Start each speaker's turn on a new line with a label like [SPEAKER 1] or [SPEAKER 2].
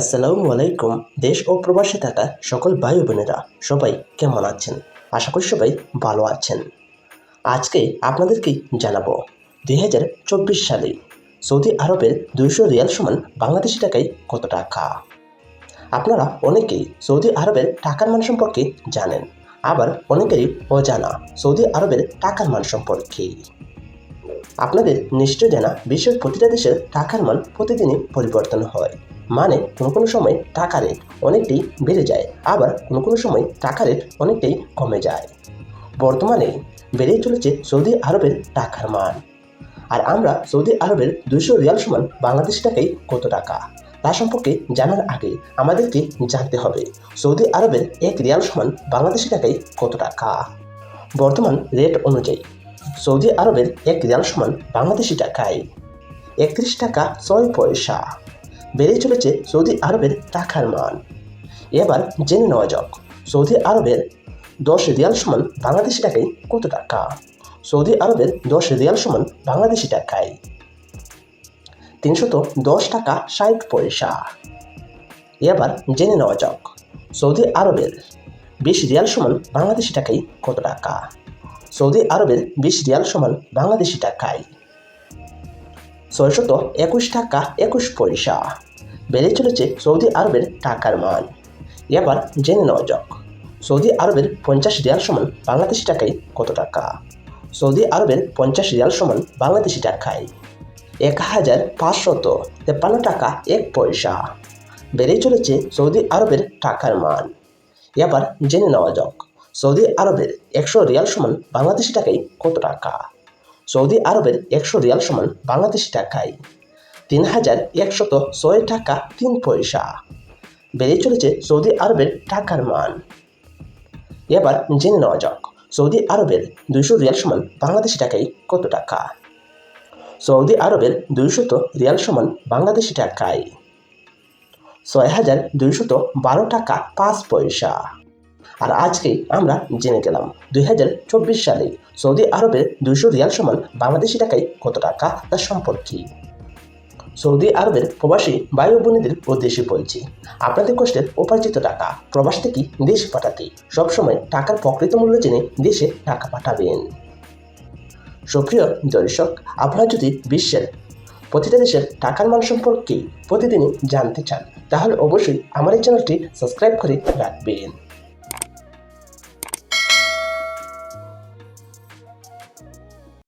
[SPEAKER 1] আসসালামু আলাইকুম, দেশ ও প্রবাসে থাকা সকল ভাই বোনেরা, সবাই কেমন আছেন? আশা করি সবাই ভালো আছেন। আজকে আপনাদেরকে জানাব, দুই হাজার চব্বিশ সালে সৌদি আরবের দুইশো রিয়াল সমান বাংলাদেশি টাকায় কত টাকা? আপনারা অনেকেই সৌদি আরবের টাকার মান সম্পর্কে জানেন, আবার অনেকেরই অজানা সৌদি আরবের টাকার মান সম্পর্কে। আপনাদের নিশ্চয় জানা বিশ্বের প্রতিটা দেশের টাকার মান প্রতিদিনই পরিবর্তন হয়। মানে কোনো কোনো সময় টাকা রেট অনেকটাই বেড়ে যায়, আবার কোনো কোনো সময় টাকা রেট অনেকটাই কমে যায়। বর্তমানে বেড়েই চলেছে সৌদি আরবের টাকার মান। আর আমরা সৌদি আরবের দুইশো রিয়াল সমান বাংলাদেশি টাকায় কত টাকা? তা সম্পর্কে জানার আগে আমাদেরকে জানতে হবে, সৌদি আরবের এক রিয়াল সমান বাংলাদেশি টাকায় কত টাকা? বর্তমান রেট অনুযায়ী, সৌদি আরবের এক রিয়াল সমান বাংলাদেশি টাকায় একত্রিশ টাকা ছয় পয়সা। বেড়ে চলেছে সৌদি আরবের টাকার মান। এবার জেনে নেওয়া যাক, সৌদি আরবের দশ রিয়াল সমান বাংলাদেশি টাকায় কত টাকা? সৌদি আরবের দশ রিয়াল সমান বাংলাদেশি টাকায় তিনশত দশ টাকা ষাট পয়সা। এবার জেনে নেওয়া যাক, সৌদি আরবের বিশ রিয়াল সমান বাংলাদেশি টাকায় কত টাকা? সৌদি আরবের বিশ রিয়াল সমান বাংলাদেশি টাকায় ছয়শত একুশ টাকা, একুশ পয়সা। বেড়ে চলেছে সৌদি আরবের টাকার মান। এবার জেনে নেওয়া যাক, সৌদি আরবের পঞ্চাশ রিয়াল সমান বাংলাদেশি টাকায় কত টাকা? সৌদি আরবের পঞ্চাশ রিয়াল সমান বাংলাদেশি টাকায় এক হাজার পাঁচশত তেপ্পান্ন টাকা, এক পয়সা। বেড়ে চলেছে সৌদি আরবের টাকার মান। এবার জেনে নেওয়া যাক, সৌদি আরবের একশো রিয়াল সমান বাংলাদেশি টাকায় কত টাকা? সৌদি আরবের একশো রিয়াল সমান বাংলাদেশি টাকায়। তিন হাজার একশত ছয় টাকা তিন পয়সা। বেড়ে চলেছে সৌদি আরবের টাকার মান। এবার জেনে নেওয়া যাক, সৌদি আরবের দুইশো রিয়াল সমান বাংলাদেশি টাকায় কত টাকা? সৌদি আরবের দুইশত রিয়াল সমান বাংলাদেশি টাকায়। ছয় হাজার দুইশত বারো টাকা পাঁচ পয়সা। আর আজকে আমরা জেনে গেলাম দুই হাজার চব্বিশ সালে সৌদি আরবের দুইশো রিয়াল সমান বাংলাদেশি টাকায় কত টাকা তার সম্পর্কে। সৌদি আরবের প্রবাসী বায়ু বোনেদের উদ্দেশ্যে বলছি, আপনাদের কষ্টের উপার্জিত টাকা প্রবাস থেকে দেশ পাঠাতে, সবসময় টাকার প্রকৃত মূল্য জেনে দেশে টাকা পাঠাবেন। সুপ্রিয় দর্শক, আপনারা যদি বিশ্বের প্রতিটা দেশের টাকার মান সম্পর্কে প্রতিদিনই জানতে চান, তাহলে অবশ্যই আমার এই চ্যানেলটি সাবস্ক্রাইব করে রাখবেন।